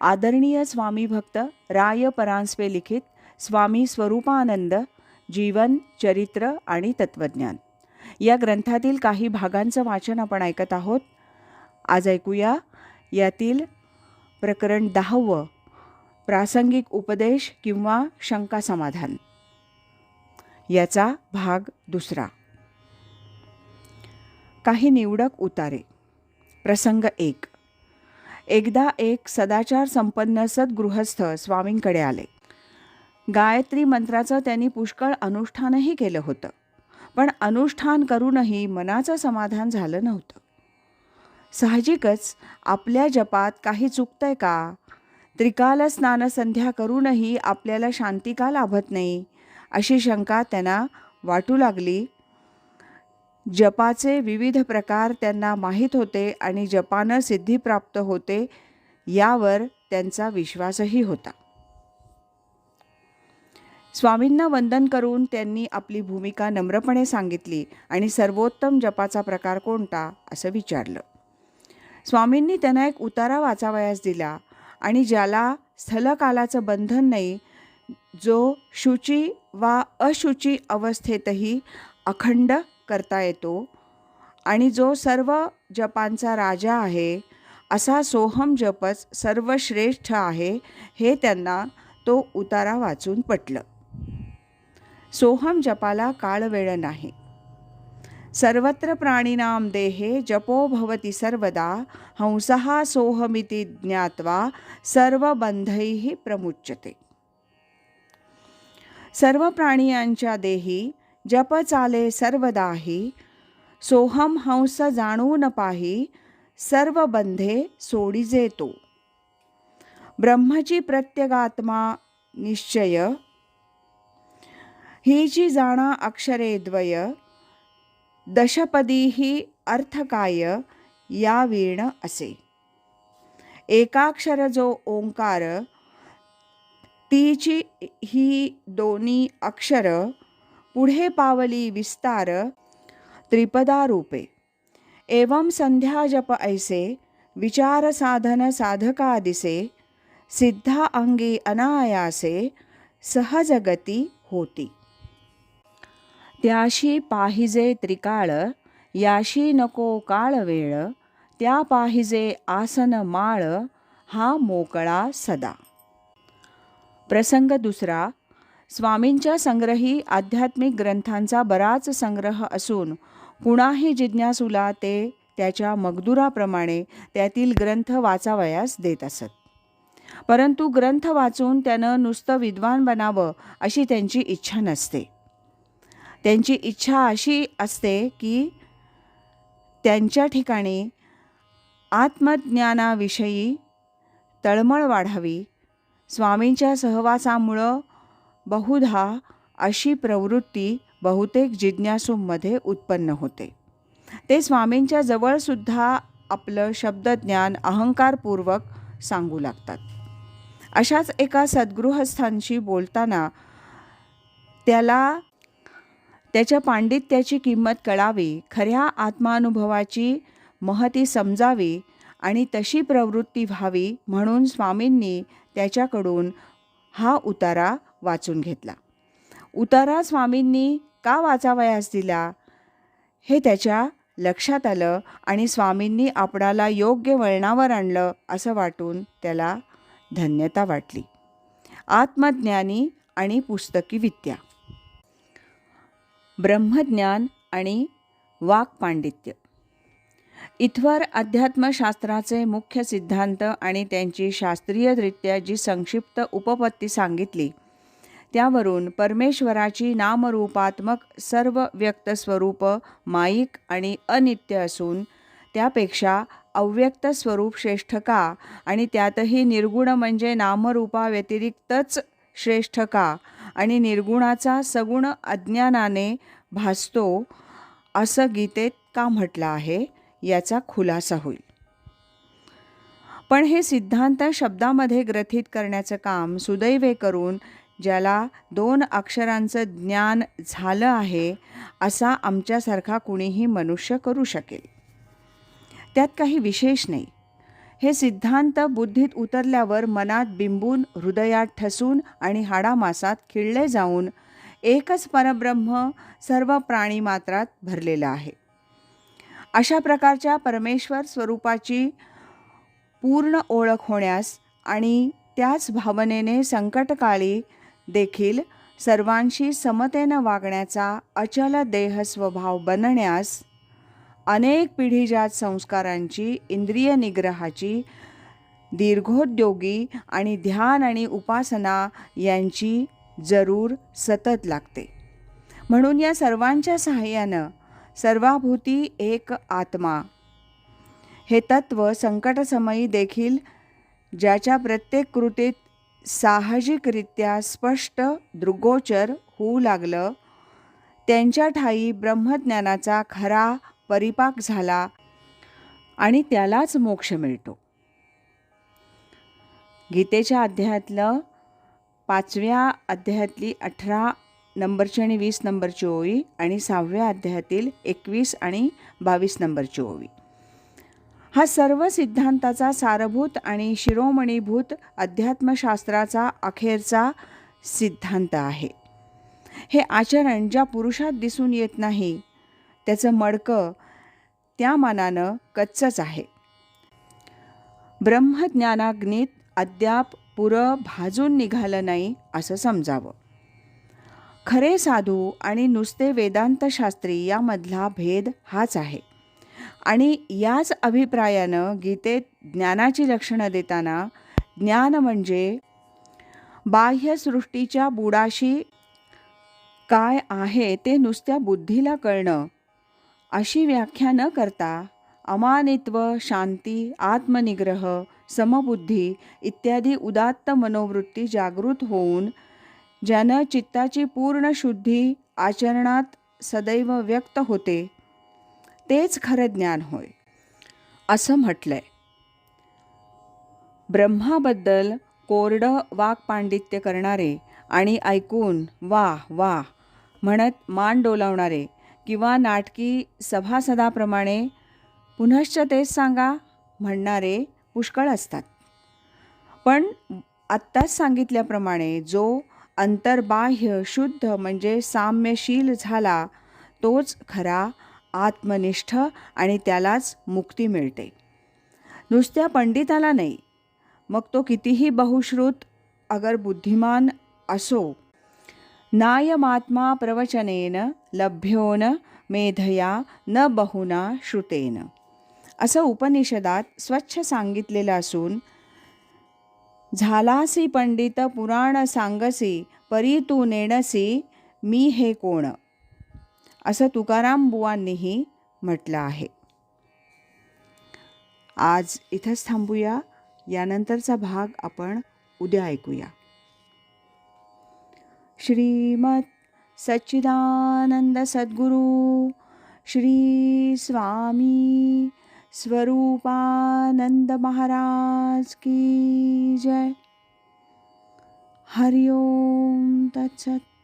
आदरणीय स्वामी भक्त राय परांजपे लिखित स्वामी स्वरूपानंद जीवन चरित्र आणि तत्वज्ञान. या ग्रंथातील काही भागांचं वाचन आपण ऐकत आहोत. आज ऐकूया यातील प्रकरण दहावं प्रासंगिक उपदेश किंवा शंका समाधान. याचा भाग दुसरा. काही निवडक उतारे. प्रसंग एक. एकदा एक सदाचार संपन्न सद्गृहस्थ स्वामींकडे आले. गायत्री मंत्राचं त्यांनी पुष्कळ अनुष्ठानही केलं होतं. पण अनुष्ठान करूनही मनाचं समाधान झालं नव्हतं. साहजिकच आपल्या जपात काही चुकतंय का? त्रिकाल स्नानसंध्या करूनही आपल्याला शांती का लाभत नाही? अशी शंका त्यांना वाटू लागली. जपाचे विविध प्रकार त्यांना माहीत होते आणि जपानं सिद्धी प्राप्त होते यावर त्यांचा विश्वासही होता. स्वामींना वंदन करून त्यांनी आपली भूमिका नम्रपणे सांगितली आणि सर्वोत्तम जपाचा प्रकार कोणता असं विचारलं. स्वामींनी त्यांना एक उतारा वाचावयास दिला आणि ज्याला स्थलकालाचं बंधन नाही जो शुची वा अशुची अवस्थेतही अखंड करता येतो. आणि जो सर्व जपांचा राजा आहे असा सोहम जपच सर्वश्रेष्ठ आहे हे त्यांना तो उतारा वाचून पटलं. सोहम जपाला काळ वेळ नाही. सर्वत्र प्राणिनां देहे जपो भवति सर्वदा हंसहा सोहमिति ज्ञात्वा सर्व सर्वबंधैः प्रमुच्यते. सर्व प्राणियांच्या देही जप चाले सर्वदाही सोहम हंस जाणून पाही सर्व बंधे सोडिजे तो ब्रह्मची प्रत्यगात्मा निश्चय ही जी जाणा अक्षरे द्वय दशपदीही अर्थकाय या वीण असे. एकाक्षर जो ओंकार तीची ही दोन्ही अक्षर पुढे पावली विस्तार त्रिपदा रूपे एवं संध्या जप ऐसे विचार साधन साधका दिसे सिद्धा अंगी अनायासे सहजगती होती। त्याशी पाहिजे त्रिकाळ याशी नको काळ वेळ त्या पाहिजे आसन माळ हा मोकळा सदा। प्रसंग दुसरा स्वामींच्या संग्रही आध्यात्मिक ग्रंथांचा बराच संग्रह असून कुणाही जिज्ञासूला ते त्याच्या मगदुराप्रमाणे त्यातील ग्रंथ वाचावयास देत असत. परंतु ग्रंथ वाचून त्यानं नुसतं विद्वान बनावं अशी त्यांची इच्छा नसते. त्यांची इच्छा अशी असते की त्यांच्या ठिकाणी आत्मज्ञानाविषयी तळमळ वाढावी. स्वामींच्या सहवासामुळं बहुधा अशी प्रवृत्ती बहुतेक जिज्ञासूंमध्ये उत्पन्न होते. ते स्वामींच्या जवळसुद्धा आपलं शब्दज्ञान अहंकारपूर्वक सांगू लागतात. अशाच एका सद्गृहस्थांशी बोलताना त्याला त्याच्या पांडित्याची किंमत कळावी खऱ्या आत्मानुभवाची महती समजावी आणि तशी प्रवृत्ती व्हावी म्हणून स्वामींनी त्याच्याकडून हा उतारा वाचून घेतला. उतारा स्वामींनी का वाचावयास दिला? हे त्याच्या लक्षात आलं आणि स्वामींनी आपणाला योग्य वळणावर आणलं असं वाटून त्याला धन्यता वाटली. आत्मज्ञानी आणि पुस्तकी विद्या. ब्रह्मज्ञान आणि वाक्पांडित्य. इथवर अध्यात्मशास्त्राचे मुख्य सिद्धांत आणि त्यांची शास्त्रीयरित्या जी संक्षिप्त उपपत्ती सांगितली त्यावरून परमेश्वराची नामरूपात्मक सर्व व्यक्त स्वरूप माईक आणि अनित्य असून त्यापेक्षा अव्यक्त स्वरूप श्रेष्ठ का? आणि त्यातही निर्गुण म्हणजे नामरूपाव्यतिरिक्तच श्रेष्ठ का? आणि निर्गुणाचा सगुण अज्ञानाने भासतो असं गीतेत का म्हटलं आहे? याचा खुलासा होईल. पण हे सिद्धांत शब्दामध्ये ग्रथित करण्याचं काम सुदैवे करून ज्याला दोन अक्षरांचं ज्ञान झालं आहे असा आमच्यासारखा कुणीही मनुष्य करू शकेल. त्यात काही विशेष नाही. हे सिद्धांत बुद्धीत उतरल्यावर मनात बिंबून हृदयात ठसून आणि हाडामासात खिळले जाऊन एकच परब्रह्म सर्व प्राणीमात्रात भरलेलं आहे. अशा प्रकारच्या परमेश्वर स्वरूपाची पूर्ण ओळख होण्यास आणि त्याच भावनेने संकटकाळी देखील सर्वांशी समतेनं वागण्याचा अचल देह स्वभाव बनण्यास अनेक पिढीजात संस्कारांची इंद्रिय निग्रहाची दीर्घोद्योगी आणि ध्यान आणि उपासना यांची जरूर सतत लागते. म्हणून या सर्वांच्या सहाय्यानं सर्वाभूती एक आत्मा हे तत्व संकटसमयी देखील ज्याच्या प्रत्येक कृतीत साहजिकरित्या स्पष्ट दृगोचर होऊ लागलं. त्यांच्या ठाई ब्रह्मज्ञानाचा खरा परिपाक झाला आणि त्यालाच मोक्ष मिळतो. गीतेच्या अध्यायातलं पाचव्या अध्यायातली अठरा नंबरची आणि वीस नंबरची ओळी आणि सहाव्या अध्यायातील एकवीस आणि बावीस नंबरची ओळी हा सर्व सिद्धांताचा सारभूत आणि शिरोमणीभूत अध्यात्मशास्त्राचा अखेरचा सिद्धांत आहे. हे आचरण ज्या पुरुषात दिसून येत नाही त्याचं मडकं त्या मानानं कच्चच आहे. ब्रह्मज्ञानाग्नीत अद्याप पुरं भाजून निघालं नाही असं समजावं. खरे साधू आणि नुसते वेदांतशास्त्री यामधला भेद हाच आहे. आणि याच अभिप्रायानं गीतेत ज्ञानाची लक्षणं देताना ज्ञान म्हणजे बाह्यसृष्टीच्या बुडाशी काय आहे ते नुसत्या बुद्धीला कळणं अशी व्याख्या न करता अमानित्व शांती आत्मनिग्रह समबुद्धी इत्यादी उदात्त मनोवृत्ती जागृत होऊन ज्यानं चित्ताची पूर्ण शुद्धी आचरणात सदैव व्यक्त होते. तेच खरं ज्ञान होय. असं म्हटलंय. ब्रह्माबद्दल कोरडं वाक्पांडित्य करणारे आणि ऐकून वा वा म्हणत मान डोलावणारे किंवा नाटकी सभासदाप्रमाणे पुनश्च तेच सांगा म्हणणारे पुष्कळ असतात. पण आत्ताच सांगितल्याप्रमाणे जो अंतर्बाह्य शुद्ध म्हणजे साम्यशील झाला तोच खरा आत्मनिष्ठ आणि त्यालाच मुक्ती मिळते. नुसत्या पंडिताला नाही मग तो कितीही बहुश्रुत अगर बुद्धिमान असो नायमात्मा प्रवचनेन लभ्योन मेधया न बहुना श्रुतेन. असं उपनिषदात स्वच्छ सांगितलेलं असून झालासी पंडित पुराण सांगसी परी तू नेणसी मी हे कोण? असं तुकाराम बुवांनीही म्हटलं आहे. आज इथंच थांबूया. यानंतरचा भाग आपण उद्या ऐकूया. श्रीमत सच्चिदानंद सद्गुरू श्री स्वामी स्वरूपानंद महाराज की जय. हरिओम तत्सत